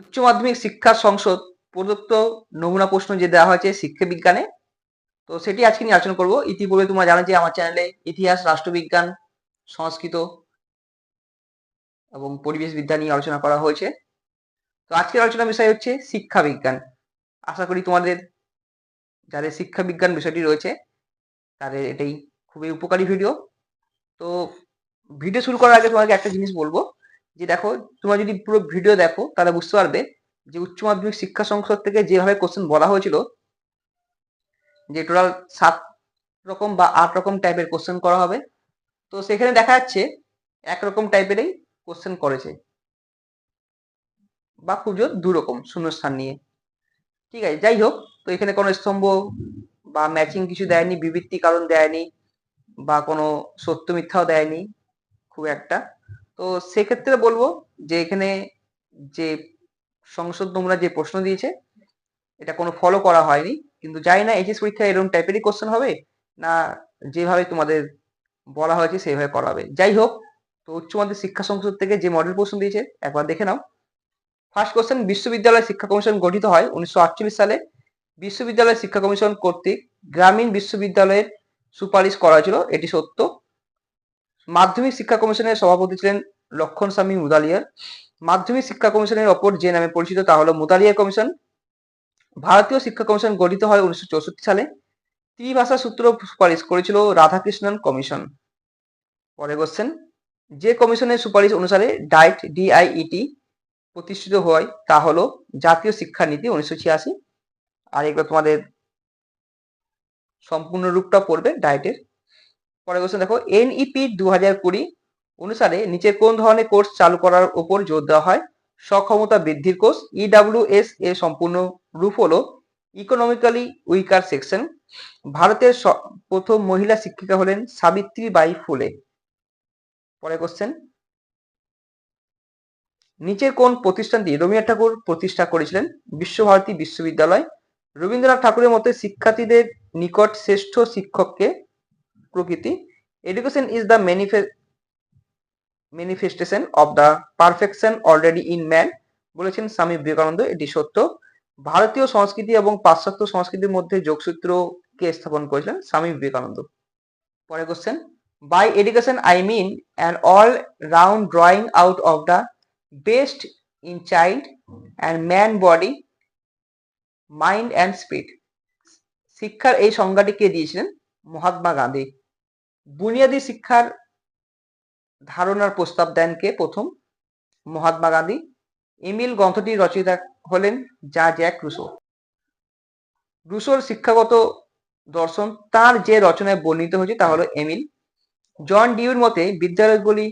উচ্চ মাধ্যমিক শিক্ষা সংসদ প্রদত্ত নমুনা প্রশ্ন যে দেওয়া হয়েছে শিক্ষা বিজ্ঞানে, তো সেটি আজকে নিয়ে আলোচনা করব। ইতিপূর্বে তোমরা জানো যে আমার চ্যানেলে ইতিহাস, রাষ্ট্রবিজ্ঞান, সংস্কৃত এবং পরিবেশ বিদ্যা নিয়ে আলোচনা করা হয়েছে। তো আজকের আলোচনা বিষয় হচ্ছে শিক্ষা বিজ্ঞান। আশা করি তোমাদের যাদের শিক্ষা বিজ্ঞান বিষয়টি রয়েছে, তাদের এটাই খুবই উপকারী ভিডিও। তো ভিডিও শুরু করার আগে তোমাকে একটা জিনিস বলব। যে দেখো, তোমরা যদি পুরো ভিডিও দেখো, তাহলে বুঝতে পারবে যে উচ্চ মাধ্যমিক শিক্ষা সংসদ থেকে যেভাবে কোশ্চেন বলা হয়েছিল, যে টোটাল সাত রকম বা আট রকম টাইপের কোশ্চেন করা হবে। তো সেখানে দেখা যাচ্ছে একরকম টাইপেরই কোশ্চেন করেছে। বা খুব জোর দু রকম শূন্যস্থান নিয়ে। ঠিক আছে, যাই হোক, তো এখানে কোনো স্তম্ভ বা ম্যাচিং কিছু দেয়নি, বিবৃতি কারণ দেয়নি, বা কোনো সত্য মিথ্যাও দেয়নি, খুব একটা। তো সেক্ষেত্রে বলব যে এখানে যে সংসদ তোমরা যে প্রশ্ন দিয়েছে, এটা কোনো ফলো করা হয়নি। কিন্তু জানি না এইচএস পরীক্ষায় এরকম টাইপেরই কোশ্চেন হবে, না যেভাবে তোমাদের বলা হয়েছে সেভাবে করা হবে। যাই হোক, তো উচ্চ মাধ্যমিক শিক্ষা সংসদ থেকে যে মডেল প্রশ্ন দিয়েছে, একবার দেখে নাও। ফার্স্ট কোশ্চেন বিশ্ববিদ্যালয় শিক্ষা কমিশন গঠিত হয় উনিশশো আটচল্লিশ সালে। বিশ্ববিদ্যালয় শিক্ষা কমিশন কর্তৃক গ্রামীণ বিশ্ববিদ্যালয়ের সুপারিশ করা হয়েছিল, এটি সত্য। মাধ্যমিক শিক্ষা কমিশনের সভাপতি ছিলেন লক্ষণ স্বামী মুদালিয়ার মাধ্যমিক শিক্ষা কমিশনের অপর যে নামে পরিচিত তা হলো মুদালিয়ার কমিশন। ভারতীয় শিক্ষা কমিশন গঠিত হয় উনিশশো চৌষট্টি সালে। ত্রিভাষা সূত্র সুপারিশ করেছিল রাধাকৃষ্ণন কমিশন। পরে কোশ্চেন যে কমিশনের সুপারিশ অনুসারে ডাইট, ডিআইইটি প্রতিষ্ঠিত হয়, তা হলো জাতীয় শিক্ষানীতি উনিশশো ছিয়াশি। আর এগুলো তোমাদের সম্পূর্ণ রূপটা পড়বে ডায়েটের পরে কোশ্চেন দেখো এনইপি দু হাজার কুড়ি অনুসারে নিচে কোন ধরনের কোর্স চালু করার উপর জোর দেওয়া হয়? সক্ষমতা বৃদ্ধির কোর্স ইডাব্লিউএস এ সম্পূর্ণ রূপ হলো ইকোনমিক্যালি উইকার সেকশন ভারতের প্রথম মহিলা শিক্ষিকা হলেন সাবিত্রী বাই ফুলে। পরে কোশ্চেন নিচের কোন প্রতিষ্ঠানটি রবীন্দ্রনাথ ঠাকুর প্রতিষ্ঠা করেছিলেন? বিশ্বভারতী বিশ্ববিদ্যালয়। রবীন্দ্রনাথ ঠাকুরের মতে শিক্ষার্থীদের নিকট শ্রেষ্ঠ শিক্ষককে প্রকৃতি education is the manifestation of the perfection already in man বলেছেন স্বামী বিবেকানন্দ, এটি সত্য। ভারতীয় সংস্কৃতি এবং পাশ্চাত্য সংস্কৃতির মধ্যে যোগসূত্রকে স্থাপন করেছিলেন? স্বামী বিবেকানন্দ। পরে question by education I mean an all round drawing out of the best in child and man body mind and spirit শিক্ষার এই সংজ্ঞাটি কে দিয়েছিলেন? মহাত্মা গান্ধী। বুনিয়াদী শিক্ষার ধারণার প্রস্তাব দেন কে প্রথম? মহাত্মা গান্ধী। এমিল গ্রন্থটির রচয়িতা হলেন যা জ্যাক রুসো রুসোর শিক্ষাগত দর্শন, তার যে রচনায় বর্ণিত হয়েছে তা হলো এমিল। জন ডিউর মতে, বিদ্যালয়গুলি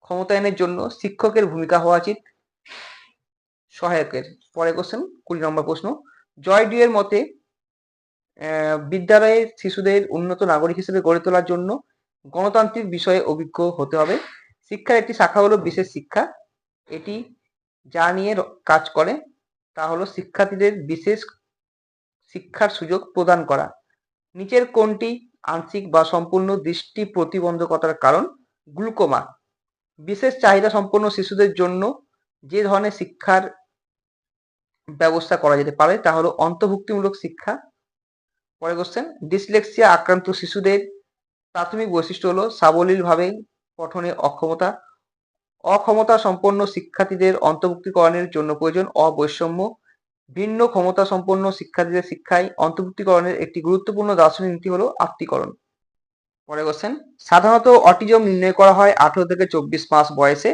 ক্ষমতায়নের জন্য শিক্ষকের ভূমিকা হওয়া উচিত। সহায়কের। পরে কোশ্চেন কুড়ি নম্বর প্রশ্ন। জয় ডিউয়ের মতে বিদ্যালয়ে শিশুদের উন্নত নাগরিক হিসেবে গড়ে তোলার জন্য গণতান্ত্রিক বিষয়ে অভিজ্ঞ হতে হবে। শিক্ষার একটি শাখা হলো বিশেষ শিক্ষা। এটি যা নিয়ে কাজ করে তা হলো শিক্ষার্থীদের বিশেষ শিক্ষার সুযোগ প্রদান করা। নিচের কোনটি আংশিক বা সম্পূর্ণ দৃষ্টি প্রতিবন্ধকতার কারণ, গ্লুকোমা। বিশেষ চাহিদা সম্পন্ন শিশুদের জন্য যে ধরনের শিক্ষার ব্যবস্থা করা যেতে পারে তা হলো অন্তর্ভুক্তিমূলক শিক্ষা পরে কোশ্চেন ডিসলেক্সিয়া আক্রান্ত শিশুদের প্রাথমিক বৈশিষ্ট্য হলো সাবলীলভাবে পঠনে অক্ষমতা। অক্ষমতা সম্পন্ন শিক্ষার্থীদের অন্তর্ভুক্তিকরণের জন্য প্রয়োজন অবৈষম্য। ভিন্ন ক্ষমতা সম্পন্ন শিক্ষার্থীদের শিক্ষায় অন্তর্ভুক্তিকরণের একটি গুরুত্বপূর্ণ দার্শনিক নীতি হলো আত্মীকরণ পরে কোশ্চেন সাধারণত অটিজম নির্ণয় করা হয় আঠারো থেকে চব্বিশ মাস বয়সে।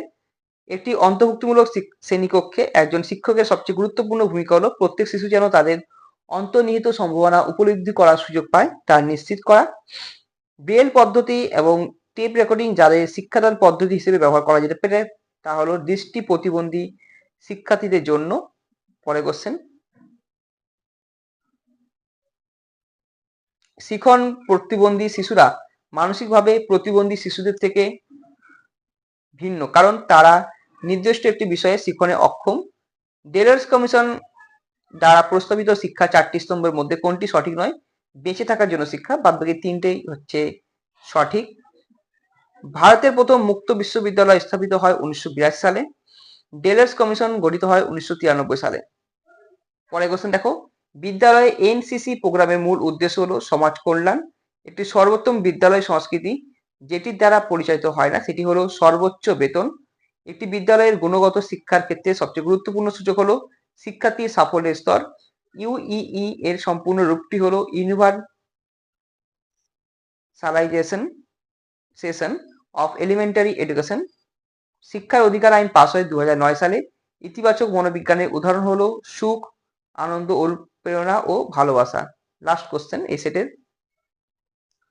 একটি অন্তর্ভুক্তিমূলক শ্রেণীকক্ষে একজন শিক্ষকের সবচেয়ে গুরুত্বপূর্ণ ভূমিকা হলো প্রত্যেক শিশু যেন তাদের অন্তর্নিহিত সম্ভাবনা উপলব্ধি করার সুযোগ পায়, তা নিশ্চিত করা। ব্রেল পদ্ধতি এবং টেপ রেকর্ডিং যাদের শিক্ষাদান পদ্ধতি হিসেবে ব্যবহার করা যেতে পারে, তা হলো দৃষ্টি প্রতিবন্ধী শিক্ষার্থীদের জন্য। পরে কোশ্চেন শিখন প্রতিবন্ধী শিশুরা মানসিকভাবে প্রতিবন্ধী শিশুদের থেকে ভিন্ন, কারণ তারা নির্দিষ্ট একটি বিষয়ে শিখনে অক্ষম। ডেলার্স কমিশন দ্বারা প্রস্তাবিত শিক্ষা চারটি স্তম্ভের মধ্যে কোনটি সঠিক নয়? বেঁচে থাকার জন্য শিক্ষা, বাদ বাকি তিনটেই হচ্ছে সঠিক। ভারতের প্রথম মুক্ত বিশ্ববিদ্যালয় স্থাপিত হয় উনিশশো সালে। ডেলার্স কমিশন গঠিত হয় উনিশশো তিরানব্বই সালে। পরে কোশ্চেন দেখো। বিদ্যালয়ে এনসিসি প্রোগ্রামের মূল উদ্দেশ্য হলো সমাজ কল্যাণ। একটি সর্বোত্তম বিদ্যালয় সংস্কৃতি, যেটির দ্বারা পরিচালিত হয় না, সেটি হলো সর্বোচ্চ বেতন। একটি বিদ্যালয়ের গুণগত শিক্ষার ক্ষেত্রে সবচেয়ে গুরুত্বপূর্ণ সূচক হলো শিক্ষার্থীর সাফল্যের স্তর ইউইই এর সম্পূর্ণ রূপটি হলো universalisation session of elementary education. শিক্ষার অধিকার আইন পাস হয় দু হাজার নয় সালে ইতিবাচক মনোবিজ্ঞানের উদাহরণ হলো সুখ, আনন্দ, অনুপ্রেরণা ও ভালোবাসা। লাস্ট কোশ্চেন এই সেটের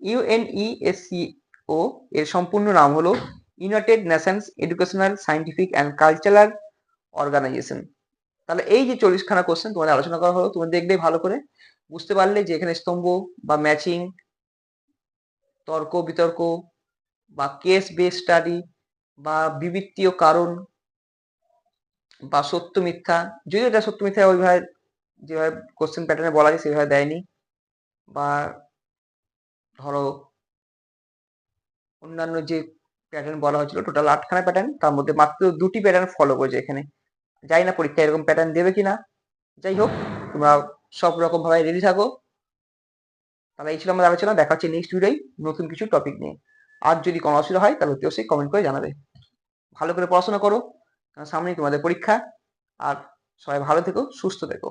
ইউএনইএসসিও এর সম্পূর্ণ নাম হলো United Nations educational scientific and cultural organisation তাহলে এই যে চল্লিশখানা কোশ্চেন তোমাদের আলোচনা করা হলো, তুমি দেখলে ভালো করে বুঝতে পারলে যে এখানে স্তম্ভ বা ম্যাচিং তর্ক, বিতর্ক বা কেস বেস স্টাডি বা বিবৃত্তীয় কারণ বা সত্য মিথ্যা, যদিও এটা সত্য মিথ্যা ওইভাবে যেভাবে কোশ্চেন প্যাটার্নে বলা যায় সেভাবে দেয়নি বা ধরো অন্যান্য যে প্যাটার্ন বলা হয়েছিল টোটাল আটখানা প্যাটার্ন তার মধ্যে মাত্র দুটি প্যাটার্ন ফলো করেছে এখানে। জানি না পরীক্ষা এরকম প্যাটার্ন দেবে কিনা, যাই হোক, তোমরা সব রকম ভাবে রেডি থাকো। তাহলে এই ছিল আমাদের আলোচনা, দেখা হচ্ছে নেক্সট ভিডিওই নতুন কিছু টপিক নিয়ে। আর যদি কোনো অসুবিধা হয়, তাহলে অতি অবশ্যই কমেন্ট করে জানাবে। ভালো করে পড়াশোনা করো কারণ সামনেই তোমাদের পরীক্ষা। আর সবাই ভালো থেকো, সুস্থ থেকো।